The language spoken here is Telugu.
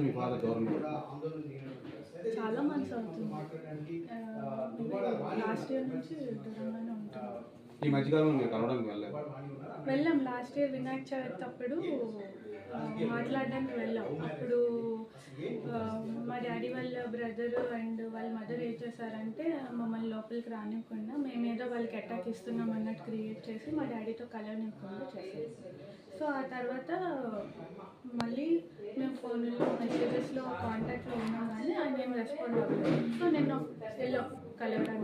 మీ ఫాదర్ దూరం చాలా మంత్స్ అవుతుంది లాస్ట్ ఇయర్ నుంచి దూరంగానే ఉంటుంది ఈ మధ్యకాలంలో మీరు కలవడానికి వెళ్ళలేదు వెళ్ళాం లాస్ట్ ఇయర్ వినాయక చవితి అప్పుడు మాట్లాడడానికి వెళ్ళాం అప్పుడు మా డాడీ వాళ్ళ బ్రదర్ అండ్ వాళ్ళ మదర్ ఏం చేశారంటే మమ్మల్ని లోపలికి రానివ్వకుండా మేమేదో వాళ్ళకి అటాక్ ఇస్తున్నాం అన్నట్టు క్రియేట్ చేసి మా డాడీతో కలవనివ్వకుండా చేశారు సో ఆ తర్వాత మళ్ళీ మేము ఫోన్లో మెసేజెస్లో కాంటాక్ట్లో ఉన్నా కానీ ఆయన ఏం రెస్పాండ్ అవ్వలేదు. సో నేను ఎల్లో కలవడానికి